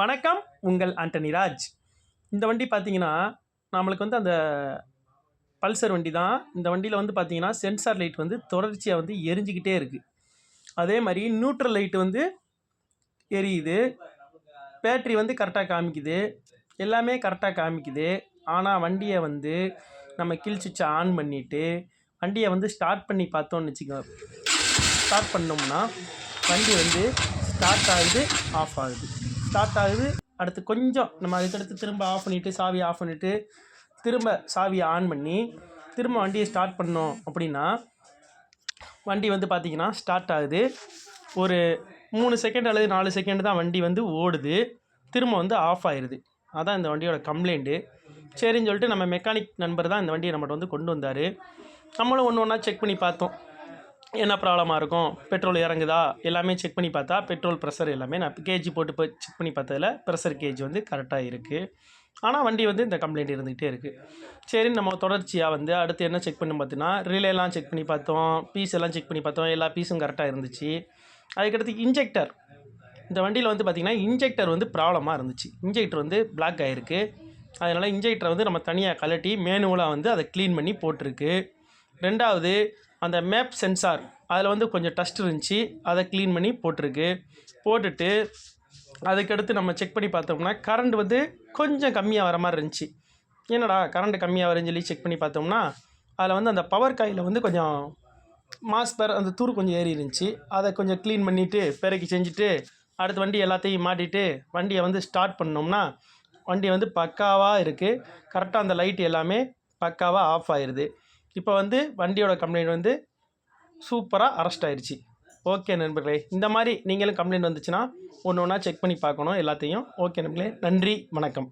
வணக்கம் உங்கள் ஆண்டனி ராஜ். இந்த வண்டி பார்த்தீங்கன்னா நம்மளுக்கு வந்து அந்த பல்சர் வண்டி தான். இந்த வண்டியில் வந்து பார்த்தீங்கன்னா சென்சார் லைட் வந்து தொடர்ச்சியாக வந்து எரிஞ்சிக்கிட்டே இருக்குது அதே மாதிரி நியூட்ரல் லைட் வந்து எரியுது. பேட்ரி வந்து கரெக்டாக காமிக்குது. எல்லாமே கரெக்டாக காமிக்குது. ஆனால் வண்டியை வந்து நம்ம கில் சுவிட்சை ஆன் பண்ணிவிட்டு வண்டியை வந்து ஸ்டார்ட் பண்ணி பார்த்தோம்னு வச்சுக்கோங்க ஸ்டார்ட் பண்ணோம்னா வண்டி வந்து ஸ்டார்ட் ஆகுது ஆஃப் ஆகுது. ஸ்டார்ட் ஆகுது. அடுத்து கொஞ்சம் நம்ம அதுக்கடுத்து திரும்ப ஆஃப் பண்ணிவிட்டு சாவியை ஆஃப் பண்ணிவிட்டு திரும்ப சாவியை ஆன் பண்ணி திரும்ப வண்டியை ஸ்டார்ட் பண்ணோம் அப்படின்னா வண்டி வந்து பார்த்திங்கன்னா ஸ்டார்ட் ஆகுது. ஒரு மூணு செகண்ட் அல்லது நாலு செகண்ட் தான் வண்டி வந்து ஓடுது. திரும்ப வந்து ஆஃப் ஆயிடுது அதான் இந்த வண்டியோட கம்ப்ளைண்ட்டு சரின்னு சொல்லிட்டு நம்ம மெக்கானிக் நண்பர் தான் இந்த வண்டியை நம்மகிட்ட வந்து கொண்டு வந்தார். நம்மளும் ஒன்று ஒன்றா செக் பண்ணி பார்த்தோம். என்ன ப்ராப்ளமாக இருக்கும்? பெட்ரோல் இறங்குதா? எல்லாமே செக் பண்ணி பார்த்தா பெட்ரோல் ப்ரெஷர் எல்லாமே நான் கேஜி போட்டு போய் செக் பண்ணி பார்த்ததில் ப்ரெஷர் கேஜ் வந்து கரெக்டாக இருக்குது ஆனால் வண்டி வந்து இந்த கம்ப்ளைண்ட் இருந்துகிட்டே இருக்குது சரின்னு நம்ம தொடர்ச்சியாக வந்து அடுத்து என்ன செக் பண்ணி பார்த்தோன்னா ரிலேலாம் செக் பண்ணி பார்த்தோம். பீஸ் எல்லாம் செக் பண்ணி பார்த்தோம். எல்லா பீஸும் கரெக்டாக இருந்துச்சு. அதுக்கடுத்து இன்ஜெக்டர் இந்த வண்டியில் வந்து பார்த்திங்கன்னா இன்ஜெக்டர் வந்து ப்ராப்ளமாக இருந்துச்சு. இன்ஜெக்டர் வந்து பிளாக் ஆகிருக்கு அதனால் இன்ஜெக்டரை வந்து நம்ம தனியாக கழட்டி மேனுவலாக வந்து அதை க்ளீன் பண்ணி போட்டிருக்கு. ரெண்டாவது அந்த மேப் சென்சார் அதில் வந்து கொஞ்சம் டஸ்ட் இருந்துச்சு. அதை க்ளீன் பண்ணி போட்டிருக்கு. போட்டுட்டு அதுக்கடுத்து நம்ம செக் பண்ணி பார்த்தோம்னா கரண்ட் வந்து கொஞ்சம் கம்மியாக வர மாதிரி இருந்துச்சு. என்னடா கரண்ட் கம்மியாக வரும்னு சொல்லி செக் பண்ணி பார்த்தோம்னா அதில் வந்து அந்த பவர் காயில் வந்து கொஞ்சம் மாஸ்பர் அந்த தூர் கொஞ்சம் ஏறி இருந்துச்சு. அதை கொஞ்சம் க்ளீன் பண்ணிவிட்டு பெருக்கி செஞ்சுட்டு அடுத்த வண்டி எல்லாத்தையும் மாட்டிட்டு வண்டியை வந்து ஸ்டார்ட் பண்ணோம்னா வண்டி வந்து பக்காவாக இருக்குது கரெக்டாக அந்த லைட் எல்லாமே பக்காவாக ஆஃப் ஆயிடுது இப்போ வந்து வண்டியோட கம்ப்ளைண்ட் வந்து சூப்பராக அரெஸ்ட் ஆயிடுச்சு ஓகே நண்பர்களே இந்த மாதிரி நீங்களும் கம்ப்ளைண்ட் வந்துச்சுன்னா ஒன்று ஒன்றா செக் பண்ணி பார்க்கணும் எல்லாத்தையும். ஓகே நண்பர்களே நன்றி வணக்கம்.